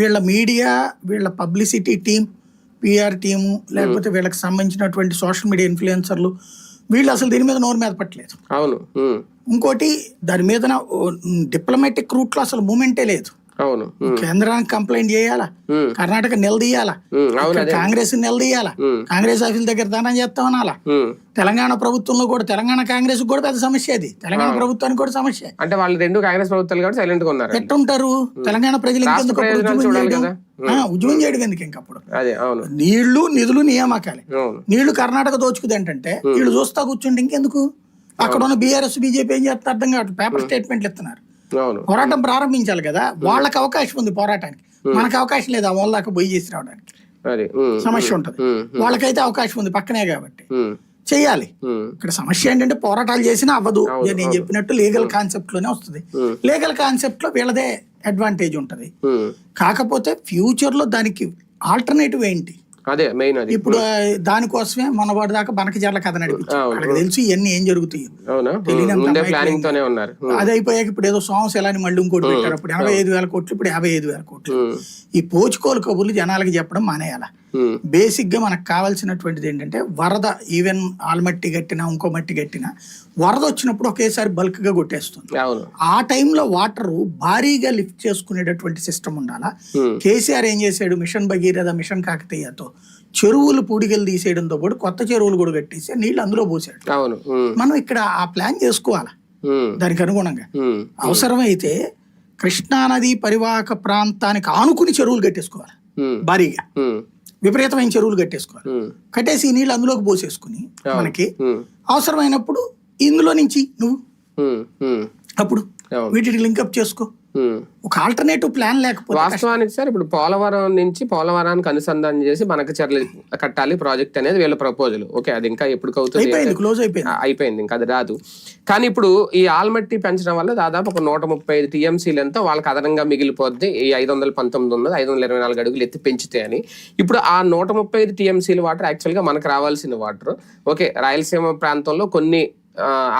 వీళ్ళ మీడియా వీళ్ళ publicity team PR team లేకపోతే వీళ్ళకి సంబంధించినటువంటి సోషల్ మీడియా ఇన్ఫ్లుయెన్సర్లు వీళ్ళు అసలు దీని మీద నోరు మీద పట్టలేదు. అవును ఇంకోటి దాని మీద డిప్లొమాటిక్ రూట్లో అసలు మూమెంటే లేదు. అవును. కేంద్రానికి కంప్లైంట్ చేయాలా? కర్ణాటక నిలదీయాలా? కాంగ్రెస్ నిలదీయాలా? కాంగ్రెస్ ఆఫీసుల దగ్గర దానం చేస్తామనాలా ఉమ్. తెలంగాణ ప్రభుత్వంలో కూడా తెలంగాణ కాంగ్రెస్ కూడా పెద్ద సమస్య అది. తెలంగాణ ప్రభుత్వానికి కూడా సమస్య. అంటే వాళ్ళు రెండు కాంగ్రెస్ ప్రభుత్వాలు కాబట్టి సైలెంట్గా ఉన్నారు ఎట్టుంటారు తెలంగాణ ప్రజలు ఉద్యమం చేయడం? కదా. ఎందుకు ఇంకప్పుడు నీళ్ళు నిధులు నియామకాలే. నీళ్ళు కర్ణాటక దోచుకుది ఏంటంటే వీళ్ళు చూస్తా కూర్చుంటే ఇంకెందుకు? అక్కడ ఉన్న బీఆర్ఎస్ బీజేపీ ఏం చేస్తారు అర్థం కావట్లేదు. పేపర్ స్టేట్మెంట్లు ఇస్తున్నారు. పోరాటం ప్రారంభించాలి కదా. వాళ్ళకి అవకాశం ఉంది పోరాటానికి. మనకు అవకాశం లేదు ఆ వాళ్ళ దాకా పోయి చేసి రావడానికి. సమస్య ఉంటది. వాళ్ళకైతే అవకాశం ఉంది పక్కనే కాబట్టి. చేయాలి. ఇక్కడ సమస్య ఏంటంటే పోరాటాలు చేసినా అవ్వదు. నేను చెప్పినట్టు లీగల్ కాన్సెప్ట్లోనే వస్తుంది. లీగల్ కాన్సెప్ట్లో వీళ్ళదే అడ్వాంటేజ్ ఉంటది. కాకపోతే ఫ్యూచర్లో దానికి ఆల్టర్నేటివ్ ఏంటి? అదే మెయిన్ అది. ఇప్పుడు దానికోసమే మొన్నవాడి దాకా బనకజర్ల కథ నడిపించారు. వాళ్ళకి తెలుసు ఇవన్నీ ఏం జరుగుతాయి. ఉన్నారు. అది అయిపోయాక ఇప్పుడు ఏదో సోమశిలాని మళ్ళీ ఇంకోటి పెట్టారు. అప్పుడు ఎనభై ఐదు వేల కోట్లు ఇప్పుడు యాభై ఐదు వేల కోట్లు. ఈ పోచుకోలు కబుర్లు జనాలకి చెప్పడం మానేయాల. బేసిక్గా మనకు కావాల్సినటువంటిది ఏంటంటే వరద ఈవెన్ ఆల్మట్టి కట్టినా ఇంకో మట్టి కట్టినా వరద వచ్చినప్పుడు ఒకేసారి బల్క్గా కొట్టేస్తుంది ఆ టైంలో వాటర్ భారీగా లిఫ్ట్ చేసుకునేటటువంటి సిస్టమ్ ఉండాలా? కేసీఆర్ ఏం చేశాడు? మిషన్ భగీరథ మిషన్ కాకతీయతో చెరువులు పూడికలు తీసేయడంతో పాటు కొత్త చెరువులు కూడా కట్టేసి నీళ్ళు అందులో పోసాడు మనం ఇక్కడ ఆ ప్లాన్ చేసుకోవాలా? దానికి అనుగుణంగా. అవసరమైతే కృష్ణానది పరివాహక ప్రాంతానికి ఆనుకుని చెరువులు కట్టేసుకోవాలి. భారీగా. విపరీతమైన చెరువులు కట్టేసుకోవాలి. కట్టేసి నీళ్ళు అందులోకి పోసేసుకుని మనకి అవసరమైనప్పుడు ఇందులో నుంచి నువ్వు అప్పుడు వీటిని లింకప్ చేసుకో. ఒక ఆల్టర్నేటివ్ ప్లాన్ లేకపోతే వాస్తవానికి సార్ ఇప్పుడు పోలవరం నుంచి పోలవరానికి అనుసంధానం చేసి మనకు చర్యలు కట్టాలి ప్రాజెక్ట్ అనేది వీళ్ళ ప్రపోజల్. ఓకే అది ఇంకా ఎప్పుడు అవుతుంది అయిపోయింది క్లోజ్ అయిపోయింది. అయిపోయింది ఇంకా అది రాదు. కానీ ఇప్పుడు ఈ ఆల్మట్టి పెంచడం వల్ల దాదాపు ఒక నూట ముప్పై ఐదు టీఎంసీలు ఎంతో వాళ్ళకి అదనంగా మిగిలిపోద్ది. ఈ ఐదు వందల పంతొమ్మిది ఉన్నది ఐదు వందల ఇరవై నాలుగు అడుగులు ఎత్తి పెంచితే అని. ఇప్పుడు ఆ నూట ముప్పై ఐదు టీఎంసీల వాటర్ యాక్చువల్గా మనకు రావాల్సిన వాటర్. ఓకే రాయలసీమ ప్రాంతంలో కొన్ని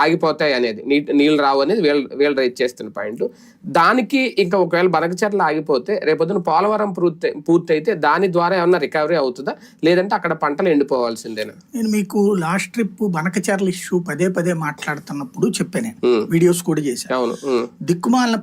ఆగిపోతాయి అనేది. నీ నీళ్ళు రావు అనేది వీళ్ళు వీళ్ళు రైట్ చేస్తున్న పాయింట్. దానికి ఇంకా ఒకవేళ బనకచర్ల ఆగిపోతే రేపొద్దున పోలవరం పూర్తి పూర్తయితే దాని ద్వారా ఏమన్నా రికవరీ అవుతుందా? లేదంటే అక్కడ పంటలు ఎండిపోవాల్సిందేనా? నేను మీకు లాస్ట్ ట్రిప్ బనకచర్ల ఇష్యూ పదే పదే మాట్లాడుతున్నప్పుడు చెప్పాను. వీడియోస్ కూడా చేశాను అవును. దిక్కుమాలిన